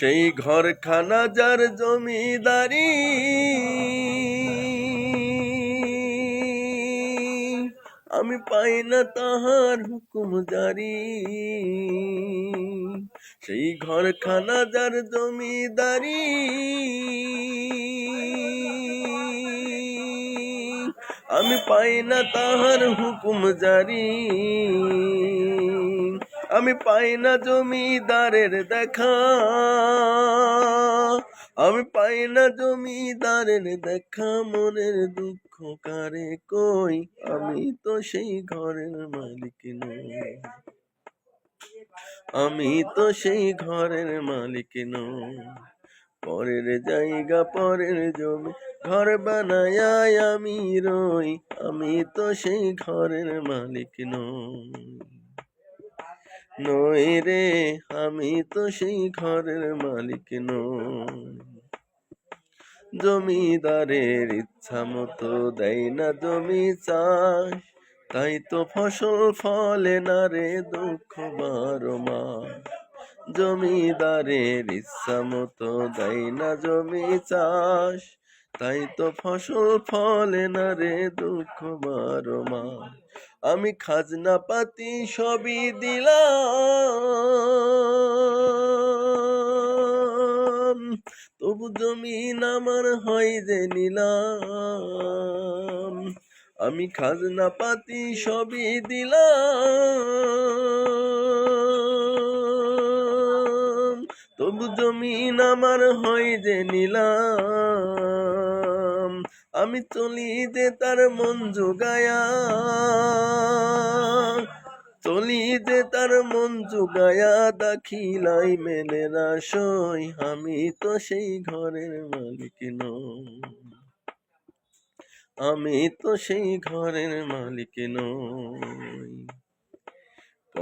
সেই ঘরখানা যার জমিদারি। আমি পাই না তাহার হুকুম জারি। সেই ঘরখানা যার জমিদারি। আমি পাই না তাহার হুকুম জারি। আমি পাই না জমিদারের দেখা। আমি পাই না জমিদারের দেখা, মনের দুঃখ কারে কই? আমি তো সেই ঘরের মালিক নই। আমি তো সেই ঘরের মালিক নই। পরের জায়গা, পরের জমি, ঘর বানায় আমি রই। আমি তো সেই ঘরের মালিক নই। নই রে, আমি তো সেই ঘরের মালিক নই। জমিদারের ইচ্ছা মতো দেয় না জমি চাষ, তাই তো ফসল ফলে না রে দুঃখ বারো মাস জমিদারের ইচ্ছা মতো দেয় না জমি চাষ, তাই তো ফসল ফলে না রে দুঃখ বারো মাস আমি খাজনা পাতি সবই দিলাম। তবু জমিন আমার হয় যে নিলাম। আমি খাজনা পাতি সবই দিলাম। তবু জমিন আমার হয় যে নিলাম। আমি চলি যে তার মন জোগায়া। চলি যে তার মন যোগায়া দাখিলাই মেনে না সই। আমি তো সেই ঘরের মালিক নই। আমি তো সেই ঘরের মালিক নই।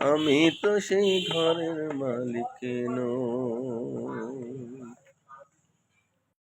আমি তো সেই ঘরের মালিক নই।